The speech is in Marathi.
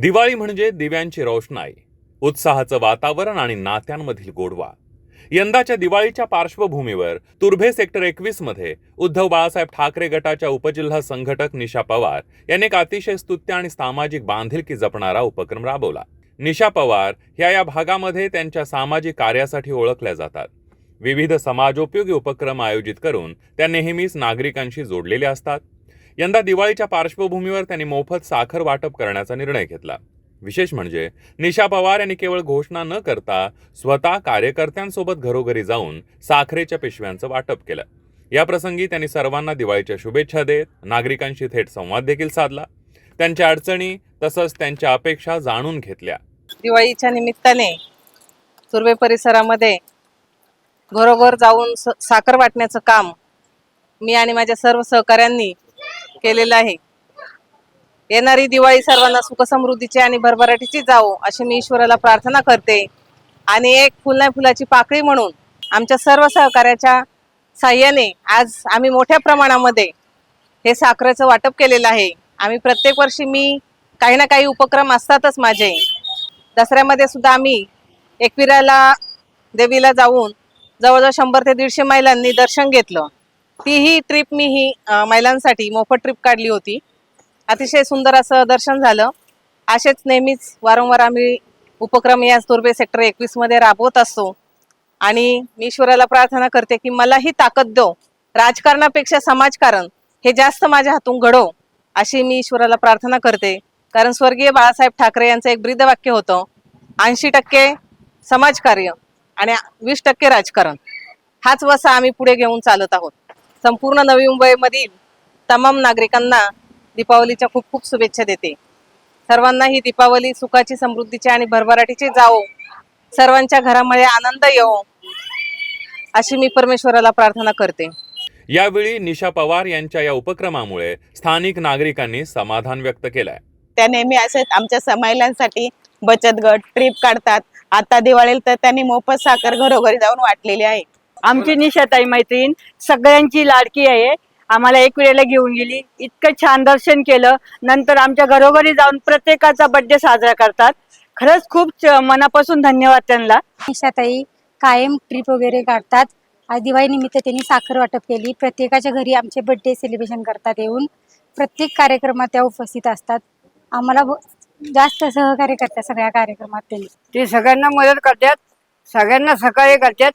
दिवाळी म्हणजे दिव्यांची रोषणाई उत्साहाचं वातावरण आणि नात्यांमधील गोडवा. यंदाच्या दिवाळीच्या पार्श्वभूमीवर तुर्भे सेक्टर एकवीसमध्ये उद्धव बाळासाहेब ठाकरे गटाच्या उपजिल्हा संघटक निशा पवार यांनी एक अतिशय स्तुत्य आणि सामाजिक बांधिलकी जपणारा उपक्रम राबवला. निशा पवार ह्या या भागामध्ये त्यांच्या सामाजिक कार्यासाठी ओळखल्या जातात. विविध समाजोपयोगी उपक्रम आयोजित करून त्या नेहमीच नागरिकांशी जोडलेले असतात. यंदा दिवाळीच्या पार्श्वभूमीवर त्यांनी मोफत साखर वाटप करण्याचा निर्णय घेतला. विशेष म्हणजे निशा पवार यांनी केवळ घोषणा न करता स्वतः कार्यकर्त्यांसोबत घरोघरी जाऊन साखरेच्या पिशव्यांचं वाटप केलं. या प्रसंगी त्यांनी सर्वांना दिवाळीच्या शुभेच्छा देत नागरिकांशी थेट संवाद देखील साधला. त्यांच्या अडचणी तसंच त्यांच्या अपेक्षा जाणून घेतल्या. दिवाळीच्या निमित्ताने सुर्वे परिसरामध्ये घरोघर जाऊन स- साखर वाटण्याचं काम मी आणि माझ्या सर्व सहकाऱ्यांनी केलेलं आहे. येणारी दिवाळी सर्वांना सुखसमृद्धीची आणि भरभराटीची जावो अशी मी ईश्वराला प्रार्थना करते. आणि एक फुलना फुलाची पाकळी म्हणून आमच्या सर्व सहकार्याच्या साह्याने आज आम्ही मोठ्या प्रमाणामध्ये हे साखरेचं वाटप केलेलं आहे. आम्ही प्रत्येक वर्षी मी काही ना काही उपक्रम असतातच माझे. दसऱ्यामध्ये सुद्धा आम्ही एकविराला देवीला जाऊन जवळजवळ शंभर ते दीडशे महिलांनी दर्शन घेतलं. तीही ट्रिप मी ही महिलांसाठी मोफत ट्रिप काढली होती. अतिशय सुंदर असं दर्शन झालं. असेच नेहमीच वारंवार आम्ही उपक्रम या तुर्बे सेक्टर एकवीसमध्ये राबवत असतो. आणि मी ईश्वराला प्रार्थना करते की मलाही ताकद दो. राजकारणापेक्षा समाजकारण हे जास्त माझ्या हातून घडो अशी मी ईश्वराला प्रार्थना करते. कारण स्वर्गीय बाळासाहेब ठाकरे यांचं एक ब्रीद वाक्य होतं ऐंशी टक्के समाजकार्य आणि वीस टक्के राजकारण. हाच वसा आम्ही पुढे घेऊन चालत आहोत. संपूर्ण नवी मुंबईमधील तमाम नागरिकांना दीपावलीच्या खूप खूप शुभेच्छा देते. सर्वांना ही दीपावली सुखाची समृद्धीची आणि भरभराटीची जावो. सर्वांच्या घरामध्ये आनंद येवो अशी मी परमेश्वराला प्रार्थना करते. यावेळी निशा पवार यांच्या या उपक्रमामुळे स्थानिक नागरिकांनी समाधान व्यक्त केलंय. त्या नेहमी असेच आमच्या स- महिलांसाठी बचत गट ट्रिप काढतात. आता दिवाळीला तर त्यांनी मोफत साखर घरोघरी जाऊन वाटलेली आहे. आमची निशाताई मैत्रीण सगळ्यांची लाडकी आहे. आम्हाला एक वेळेला घेऊन गेली. इतकं छान दर्शन केलं. नंतर आमच्या घरोघरी जाऊन प्रत्येकाचा बर्थडे साजरा करतात. खरंच खूप मनापासून धन्यवाद त्यांना. निशाताई कायम ट्रिप वगैरे काढतात. दिवाळी निमित्त त्यांनी साखर वाटप केली. प्रत्येकाच्या घरी आमचे बर्थडे सेलिब्रेशन करतात येऊन. प्रत्येक कार्यक्रमात त्या उपस्थित असतात. आम्हाला जास्त सहकार्य करतात सगळ्या कार्यक्रमात त्यांनी. ते सगळ्यांना मदत करतात. सगळ्यांना सहकार्य करतात.